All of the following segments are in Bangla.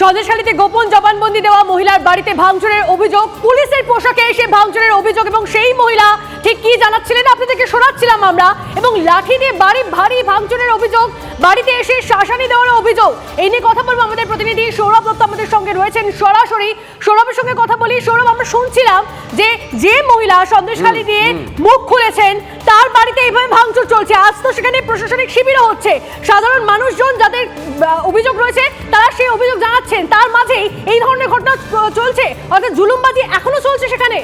সন্দেশখালীতে গোপন জবানবন্দি দেওয়া মহিলার বাড়িতে ভাঙচুরের অভিযোগ পুলিশের পোশাকে এসে ভাঙচুরের অভিযোগ এবং সেই মহিলা ঠিক কি জানাচ্ছিলেন আপনাদেরকে শোনাচ্ছিলাম আমরা এবং লাঠি দিয়ে বাড়ি ভারী ভাঙচুরের অভিযোগ বাড়িতে এসে শাসানি দেওয়ার অভিযোগ এই নিয়ে কথা বলব আমাদের প্রতিনিধি সৌরভ দত্ত আমাদের সঙ্গে রয়েছেন সরাসরি। সৌরভের সঙ্গে কথা বলি সৌরভ আমরা শুনছিলাম যে যে মহিলা সন্দেশখালী দিয়ে মুখ খুলেছেন তার বাড়িতে এইভাবে ভাঙচুর চলছে। আজ তো সেখানে প্রশাসনিক শিবিরও হচ্ছে। সাধারণ মানুষজন যাদের অভিযোগ রয়েছে তারা সেই অভিযোগ জানাচ্ছেন তার মাঝেই এই ধরনের ঘটনা চলছে। অর্থাৎ জুলুমবাজি এখনও চলছে সেখানে।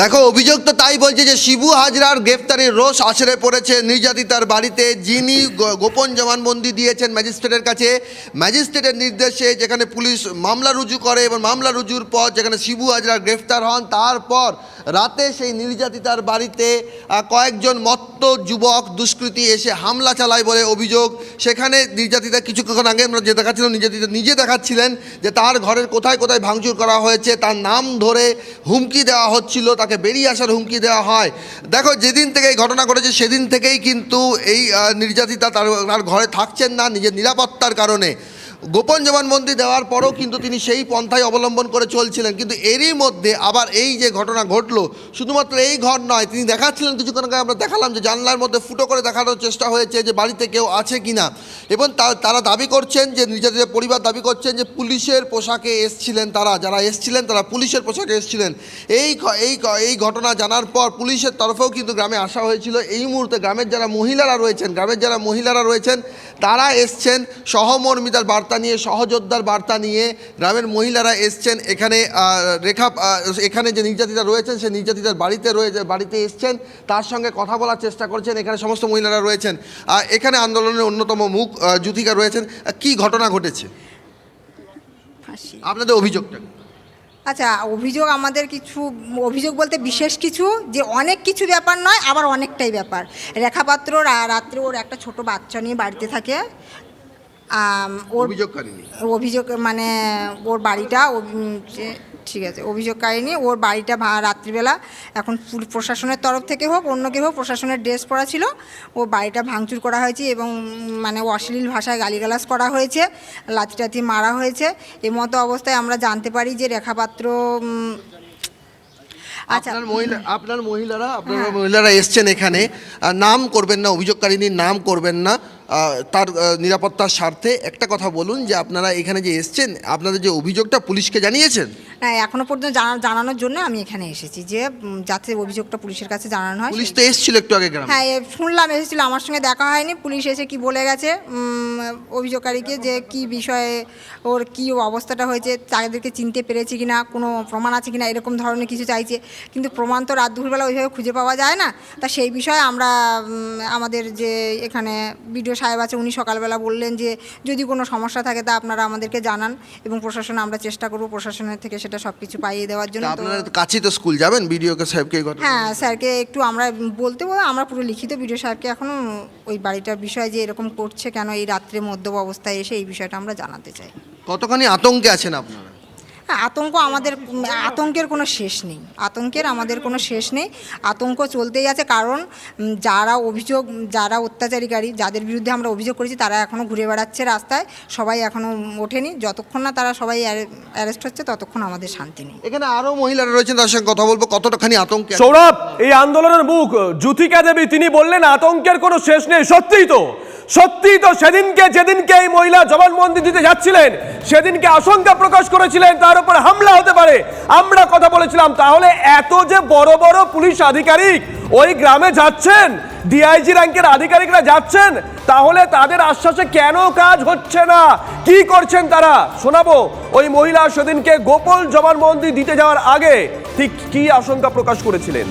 দেখো, অভিযোগ তো তাই বলছে যে শিবু হাজরার গ্রেফতারের রোষ আছড়ে পড়েছে। নির্যাতিতার বাড়িতে যিনি গোপন জবানবন্দি দিয়েছেন ম্যাজিস্ট্রেটের কাছে, ম্যাজিস্ট্রেটের নির্দেশে যেখানে পুলিশ মামলা রুজু করে এবং মামলা রুজুর পর যেখানে শিবু হাজরা গ্রেফতার হন, তারপর রাতে সেই নির্যাতিতার বাড়িতে কয়েকজন মত্ত যুবক দুষ্কৃতী এসে হামলা চালায় বলে অভিযোগ। সেখানে নির্যাতিতা কিছুক্ষণ আগে আমরা যে দেখাচ্ছিলাম, নির্যাতিতা নিজে দেখাচ্ছিলেন যে তার ঘরের কোথায় কোথায় ভাঙচুর করা হয়েছে, তার নাম ধরে হুমকি দেওয়া হচ্ছিল তাকে বেরিয়ে আসার হুমকি দেওয়া হয়। দেখো, যেদিন থেকে এই ঘটনা ঘটেছে, সেদিন থেকেই কিন্তু এই নির্যাতিতা তার তার ঘরে থাকছেন না, নিজের নিরাপত্তার কারণে। গোপন জবানবন্দি দেওয়ার পরও কিন্তু তিনি সেই পন্থায় অবলম্বন করে চলছিলেন। কিন্তু এরই মধ্যে আবার এই যে ঘটনা ঘটলো, শুধুমাত্র এই ঘর নয়, তিনি দেখাচ্ছিলেন কিছুক্ষণ আগে, আমরা দেখালাম যে জানলার মধ্যে ফুটো করে দেখানোর চেষ্টা হয়েছে যে বাড়িতে কেউ আছে কিনা। এবং তা- তারা দাবি করছেন যে নিজেদের পরিবার দাবি করছেন যে, পুলিশের পোশাকে এসছিলেন তারা, যারা এসছিলেন তারা পুলিশের পোশাকে এসছিলেন। এই এই এই ঘটনা জানার পর পুলিশের তরফেও কিন্তু গ্রামে আসা হয়েছিল। এই মুহূর্তে গ্রামের যারা মহিলারা রয়েছেন, গ্রামের যারা মহিলারা রয়েছেন, তারা এসছেন সহমর্মিতার বার্তা নিয়ে সহযোদ্ধার বার্তা নিয়ে গ্রামের মহিলারা এসছেন। এখানে রেখা এখানে যে নির্যাতিতা রয়েছেন সেই নির্যাতিতার বাড়িতে রয়েছে বাড়িতে এসছেন। তার সঙ্গে কথা বলার চেষ্টা করছেন। এখানে সমস্ত মহিলারা রয়েছেন। এখানে আন্দোলনের অন্যতম মুখ যুথিকা রয়েছেন। কি ঘটনা ঘটেছে? আপনাদের অভিযোগটা আচ্ছা অভিযোগ আমাদের কিছু অভিযোগ বলতে বিশেষ কিছু যে অনেক কিছু ব্যাপার নয় আবার অনেকটাই ব্যাপার। রেখাপাত্র রাত্রে ওর একটা ছোট বাচ্চা নিয়ে বাড়িতে থাকে। ওর অভিযোগ মানে ওর বাড়িটা ঠিক আছে অভিযোগ অভিযোগকারিনী ওর বাড়িটা ভা- রাত্রিবেলা এখন প্রশাসনের তরফ থেকে হোক অন্য কেউ হোক প্রশাসনের ড্রেস পরা ছিল ও বাড়িটা ভাঙচুর করা হয়েছে এবং মানে অশ্লীল ভাষায় গালিগালাজ করা হয়েছে লাথি টাথি মারা হয়েছে এই মতো অবস্থায় আমরা জানতে পারি যে রেখাপাত্র আচ্ছা। আপনার মহিলা আপনার মহিলারা আপনার মহিলারা এসছেন এখানে নাম করবেন না অভিযোগকারিনীর নাম করবেন না তার নিরাপত্তার স্বার্থে একটা কথা বলুন যে আপনারা এখানে যে এসছেন আপনাদের যে অভিযোগটা পুলিশকে জানিয়েছেন? না এখনও পর্যন্ত জানা- জানানোর জন্য আমি এখানে এসেছি যে যাতে অভিযোগটা পুলিশের কাছে জানানো হয়। পুলিশ তো এসছিল একটু আগে গ্রামে। হ্যাঁ শুনলাম এসেছিল আমার সঙ্গে দেখা হয়নি পুলিশ এসে কি বলে গেছে অভিযোগকারীকে যে কি বিষয়ে ওর কি অবস্থাটা হয়েছে তাদেরকে চিনতে পেরেছে কিনা কোনো প্রমাণ আছে কিনা এরকম ধরনের কিছু চাইছে। কিন্তু প্রমাণ তো রাত দুপুরবেলা ওইভাবে খুঁজে পাওয়া যায় না। তা সেই বিষয়ে আমরা আমাদের যে এখানে বিডিও সাহেব আছে উনি সকালবেলা বললেন যে যদি কোনো সমস্যা থাকে তা আপনারা আমাদেরকে জানান এবং প্রশাসন আমরা চেষ্টা করব প্রশাসনের থেকে সেটা সব কিছু পাইয়ে দেওয়ার জন্য। আপনারা কাছেই তো স্কুল যাবেন বিডিওকে সাহেবকে হ্যাঁ স্যারকে একটু আমরা বলতে বলতে আমরা পুরো লিখিত ভিডিও সাহেবকে এখনও ওই বাড়িটার বিষয়ে যে এরকম করছে কেন এই রাত্রে মধ্যম অবস্থায় এসে এই বিষয়টা আমরা জানাতে চাই। কতখানি আতঙ্কে আছেন আপনারা? আতঙ্ক আমাদের আতঙ্কের কোনো শেষ নেই। আতঙ্কের আমাদের কোনো শেষ নেই। আতঙ্ক চলতেই আছে কারণ যারা অভিযোগ যারা অত্যাচারীকারী যাদের বিরুদ্ধে আমরা অভিযোগ করেছি তারা এখনও ঘুরে বেড়াচ্ছে রাস্তায়। সবাই এখনও ওঠেনি। যতক্ষণ না তারা সবাই অ্যারেস্ট হচ্ছে ততক্ষণ আমাদের শান্তি নেই। এখানে আরও মহিলারা রয়েছেন তার সঙ্গে কথা বলব। কতটাখানি আতঙ্ক সৌরভ এই আন্দোলনের মুখ জ্যোতিকা দেবী তিনি বললেন আতঙ্কের কোনো শেষ নেই। সত্যিই তো। সত্যিই তো সেদিনকে যেদিনকে এই মহিলা জবানবন্দি দিতে যাচ্ছিলেন, সেদিনকে আশঙ্কা প্রকাশ করেছিলেন, তার উপর হামলা হতে পারে। আমরা কথা বলেছিলাম, তাহলে এত যে বড় বড় পুলিশ আধিকারিক ওই গ্রামে যাচ্ছেন, ডিআইজি র্যাঙ্কের আধিকারিকরা যাচ্ছেন, তাহলে তাদের আশ্বাসে কেন কাজ হচ্ছে না? কি করছেন তারা? শোনাবো, ওই মহিলা সেদিনকে গোপন জবানবন্দি দিতে যাওয়ার আগে ঠিক কি আশঙ্কা প্রকাশ করেছিলেন?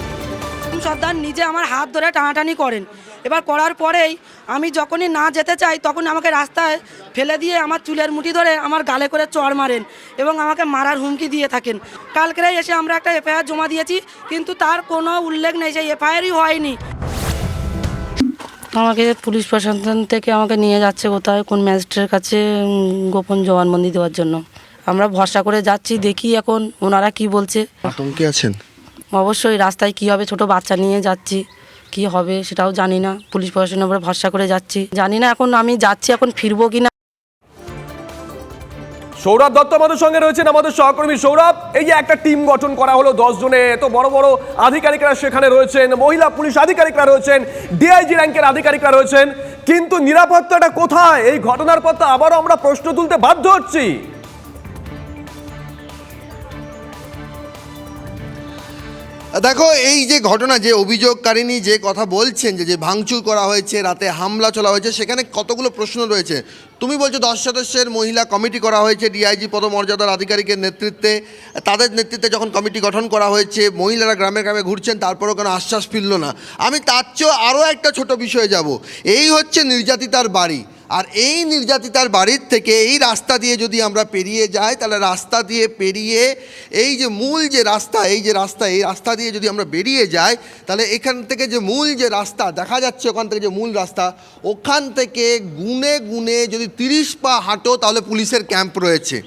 সর্দার নিজে আমার হাত ধরে টানাটানি করেন। এবার করার পরেই আমি যখনই না যেতে চাই তখন আমাকে রাস্তায় ফেলে দিয়ে আমার চুলের মুঠি ধরে আমার গালে করে চড় মারেন এবং আমাকে মারার হুমকি দিয়ে থাকেন। কালকেরে এসে আমরা একটা এফআইআর জমা দিয়েছি কিন্তু তার কোনো উল্লেখ নেই সেই এফআইআরই হয়নি। আমাকে পুলিশ প্রশাসন থেকে আমাকে নিয়ে যাচ্ছে কোথায় কোন ম্যাজিস্ট্রেটের কাছে গোপন জবানবন্দি দেওয়ার জন্য। আমরা ভরসা করে যাচ্ছি দেখি এখন ওনারা কি বলছে। আতঙ্কে আছেন? অবশ্যই রাস্তায় কি হবে ছোট বাচ্চা নিয়ে যাচ্ছি। কি হবে সেটাও জানি না। পুলিশ প্রশাসনের উপরে ভরসা করে যাচ্ছি। জানি না এখন আমি যাচ্ছি, এখন ফিরবো কি না সৌরভ দত্ত আমাদের সঙ্গে রয়েছেন, আমাদের সহকর্মী সৌরভ। এই যে একটা টিম গঠন করা হলো দশ জনে, এত বড় বড় আধিকারিকরা সেখানে রয়েছেন, মহিলা পুলিশ আধিকারিকরা রয়েছেন, ডিআইজি র্যাঙ্কের আধিকারিকরা রয়েছেন। কিন্তু নিরাপত্তাটা কোথায়? এই ঘটনার পর তো আবারও আমরা প্রশ্ন তুলতে বাধ্য হচ্ছি। দেখো, এই যে ঘটনা, যে অভিযোগকারিনী যে কথা বলছেন, যে যে ভাঙচুর করা হয়েছে, রাতে হামলা চলা হয়েছে, সেখানে কতগুলো প্রশ্ন রয়েছে। তুমি বলছো দশ সদস্যের মহিলা কমিটি করা হয়েছে ডিআইজি পদমর্যাদার আধিকারিকের নেতৃত্বে। তাদের নেতৃত্বে যখন কমিটি গঠন করা হয়েছে, মহিলারা গ্রামে গ্রামে ঘুরছেন, তারপরেও কোনো আশ্বাস ফিরল না। আমি তার চেয়েও আরও একটা ছোট বিষয়ে যাব। এই হচ্ছে নির্যাতিতার বাড়ি। আর এই নির্যাতিতার বাড়ির থেকে এই রাস্তা দিয়ে যদি আমরা পেরিয়ে যাই, তাহলে রাস্তা দিয়ে পেরিয়ে এই যে মূল যে রাস্তা, এই যে রাস্তা, এই রাস্তা দিয়ে যদি আমরা বেরিয়ে যাই, তাহলে এখান থেকে যে মূল যে রাস্তা, দেখা যাচ্ছে ওখান থেকে যে মূল রাস্তা, ওখান থেকে গুনে গুনে যদি তিরিশ পা হাঁটো, তাহলে পুলিশের ক্যাম্প রয়েছে।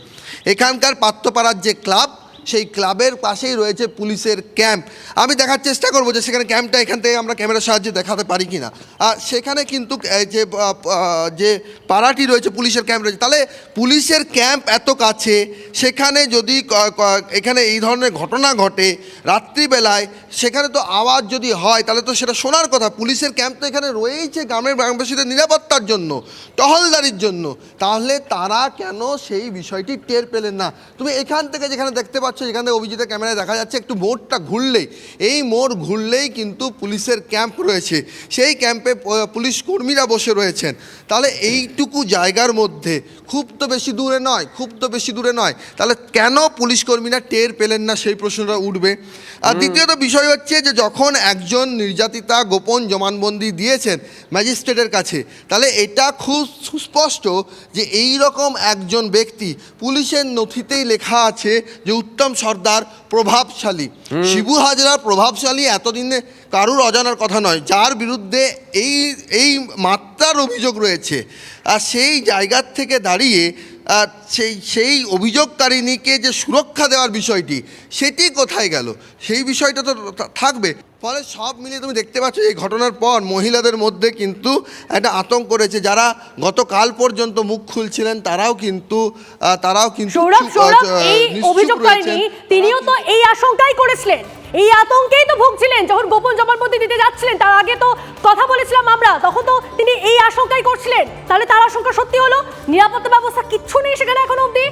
এখানকার পাত্রপাড়ার যে ক্লাব সেই ক্লাবের পাশেই রয়েছে পুলিশের ক্যাম্প। আমি দেখার চেষ্টা করব যে সেখানে ক্যাম্পটা এখান থেকে আমরা ক্যামেরার সাহায্যে দেখাতে পারি কি না আর সেখানে কিন্তু যে যে পাড়াটি রয়েছে পুলিশের ক্যাম্প রয়েছে, তাহলে পুলিশের ক্যাম্প এত কাছে, সেখানে যদি এখানে এই ধরনের ঘটনা ঘটে রাত্রিবেলায়, সেখানে তো আওয়াজ যদি হয়, তাহলে তো সেটা শোনার কথা। পুলিশের ক্যাম্প তো এখানে রয়েইছে গ্রামের গ্রামবাসীদের নিরাপত্তার জন্য, টহলদারির জন্য। তাহলে তারা কেন সেই বিষয়টি টের পেলেন না? তুমি এখান থেকে যেখানে দেখতে পাচ্ছ যেখান থেকে অভিজিতের ক্যামেরায় দেখা যাচ্ছে একটু মোড়টা ঘুরলেই। এই মোড় ঘুরলেই কিন্তু পুলিশের ক্যাম্প রয়েছে। সেই ক্যাম্পে পুলিশ কর্মীরা বসে রয়েছেন। তাহলে এইটুকু জায়গার মধ্যে খুব তো বেশি দূরে নয় খুব তো বেশি দূরে নয় তাহলে কেন পুলিশ কর্মীরা টের পেলেন না? সেই প্রশ্নটা উঠবে। আর দ্বিতীয়ত বিষয় হচ্ছে যে যখন একজন নির্যাতিতা গোপন জমানবন্দি দিয়েছেন ম্যাজিস্ট্রেটের কাছে তাহলে এটা খুব সুস্পষ্ট যে এই রকম একজন ব্যক্তি পুলিশের নথিতেই লেখা আছে যে উত্তম সর্দার প্রভাবশালী। শিবু হাজরা প্রভাবশালী এতদিনে কারুর অজানার কথা নয় যার বিরুদ্ধে এই এই মাত্রার অভিযোগ রয়েছে। আর সেই জায়গার থেকে দাঁড়িয়ে সেই সেই অভিযোগকারিণীকে যে সুরক্ষা দেওয়ার বিষয়টি সেটি কোথায় গেল? সেই বিষয়টা তো থাকবে। ফলে সব মিলিয়ে তুমি দেখতে পাচ্ছ এই ঘটনার পর মহিলাদের মধ্যে কিন্তু একটা আতঙ্ক রয়েছে। যারা গতকাল পর্যন্ত মুখ খুলছিলেন তারাও কিন্তু তারাও কিন্তু। তিনিও তো এই আশঙ্কাই করেছিলেন। এই আতঙ্কেই তো ভুগছিলেন। যখন গোপন জবানবন্দি দিতে যাচ্ছিলেন, তার আগে তো কথা বলেছিলাম আমরা, তখন তো তিনি এই আশঙ্কাই করছিলেন। তাহলে তার আশঙ্কা সত্যি হলো? নিরাপত্তা ব্যবস্থা কিচ্ছু নেই সেখানে এখনও অবধি?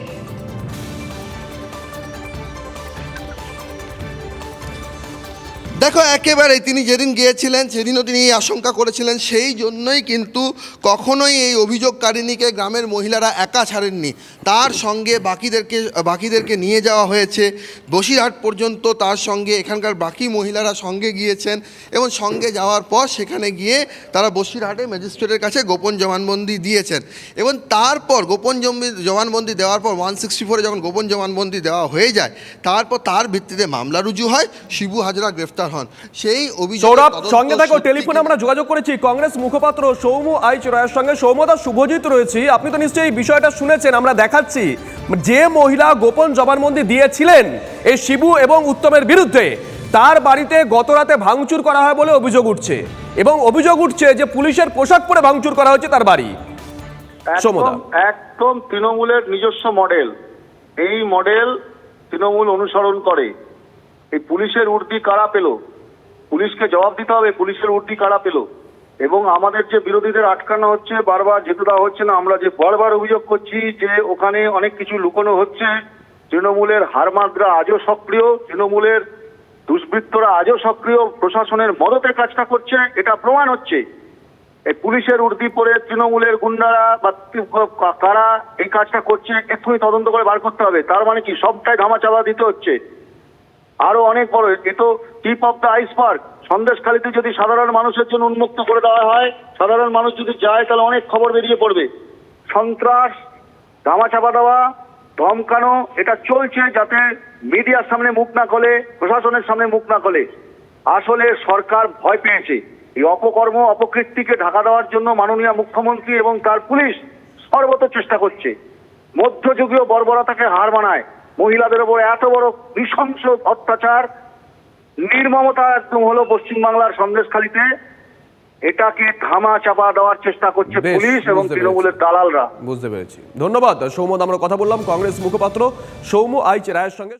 দেখো একেবারে তিনি যেদিন গিয়েছিলেন, সেদিনও তিনি এই আশঙ্কা করেছিলেন, সেই জন্যই কিন্তু কখনোই এই অভিযোগকারিণীকে গ্রামের মহিলারা একা ছাড়েননি। তার সঙ্গে বাকিদেরকে বাকিদেরকে নিয়ে যাওয়া হয়েছে। বসিরহাট পর্যন্ত তার সঙ্গে এখানকার বাকি মহিলারা সঙ্গে গিয়েছেন এবং সঙ্গে যাওয়ার পর সেখানে গিয়ে তারা বসিরহাটে ম্যাজিস্ট্রেটের কাছে গোপন জবানবন্দি দিয়েছেন এবং তারপর গোপন জবানবন্দি দেওয়ার পর ওয়ান সিক্সটি ফোরে যখন গোপন জবানবন্দি দেওয়া হয়ে যায়, তারপর তার ভিত্তিতে মামলা রুজু হয়। শিবু হাজরা গ্রেফতার হন। সেই অভিযোগ সৌরভ সঙ্গে থাকো টেলিফোনে আমরা যোগাযোগ করেছি। কংগ্রেস মুখপাত্র সৌম্য আইচ রায়ের সঙ্গে। সৌম্যদা শুভজিৎ রয়েছি। আপনি তো নিশ্চয়ই এই বিষয়টা শুনেছেন আমরা দেখাচ্ছি। যে মহিলা গোপন জবানবন্দি দিয়েছিলেন এই শিবু এবং উত্তমের বিরুদ্ধে তার বাড়িতে গত রাতে ভাঙচুর করা হয় বলে অভিযোগ উঠছে। এবং অভিযোগ উঠছে যে পুলিশের পোশাক পরে ভাঙচুর করা হয়েছে তার বাড়ি। একদম তৃণমূলের নিজস্ব মডেল। এই মডেল তৃণমূল অনুসরণ করে। এই পুলিশের উর্দি কারা পেল? পুলিশকে জবাব দিতে হবে, পুলিশের উর্দি কারা পেল? এবং আমাদের যে বিরোধীদের আটকানো হচ্ছে, বারবার যেতে দেওয়া হচ্ছে না, আমরা যে বারবার অভিযোগ করছি যে ওখানে অনেক কিছু লুকোনো হচ্ছে, তৃণমূলের হারমাদরা আজও সক্রিয়, তৃণমূলের দুষ্বৃত্তরা আজও সক্রিয়, প্রশাসনের মদতে কাজটা করছে, এটা প্রমাণ হচ্ছে। এই পুলিশের উর্দি পরে তৃণমূলের গুন্ডারা বা কারা এই কাজটা করছে, এক্ষুনি তদন্ত করে বার করতে হবে। তার মানে কি? সবটাই ধামা চাপা দিতে হচ্ছে। আরও অনেক বড়, এ তো টিপ অফ দ্য আইসবার্গ সন্দেশখালিতে যদি সাধারণ মানুষের জন্য উন্মুক্ত করে দেওয়া হয়, সাধারণ মানুষ যদি যায়, তাহলে অনেক খবর বেরিয়ে পড়বে। সন্ত্রাস ধামা চাপা দেওয়া, ধমকানো, এটা চলছে যাতে মিডিয়ার সামনে মুখ না খোলে, প্রশাসনের সামনে মুখ না খোলে। আসলে সরকার ভয় পেয়েছে। এই অপকর্ম অপকীর্তিকে ঢাকা দেওয়ার জন্য মাননীয় মুখ্যমন্ত্রী এবং তার পুলিশ সর্বত চেষ্টা করছে। মধ্যযুগীয় বর্বরতাকে হার মানায়। মহিলাদের ওপর এত বড় নৃশংস অত্যাচার নির্মমতা একদম হলো পশ্চিমবাংলার সন্দেশখালিতে। এটাকে ধামা চাপা দেওয়ার চেষ্টা করছে পুলিশ এবং তৃণমূলের দালালরা। বুঝতে পেরেছি। ধন্যবাদ সৌম্য আমরা কথা বললাম কংগ্রেস মুখপাত্র সৌম্য আইচ রায়ের সঙ্গে।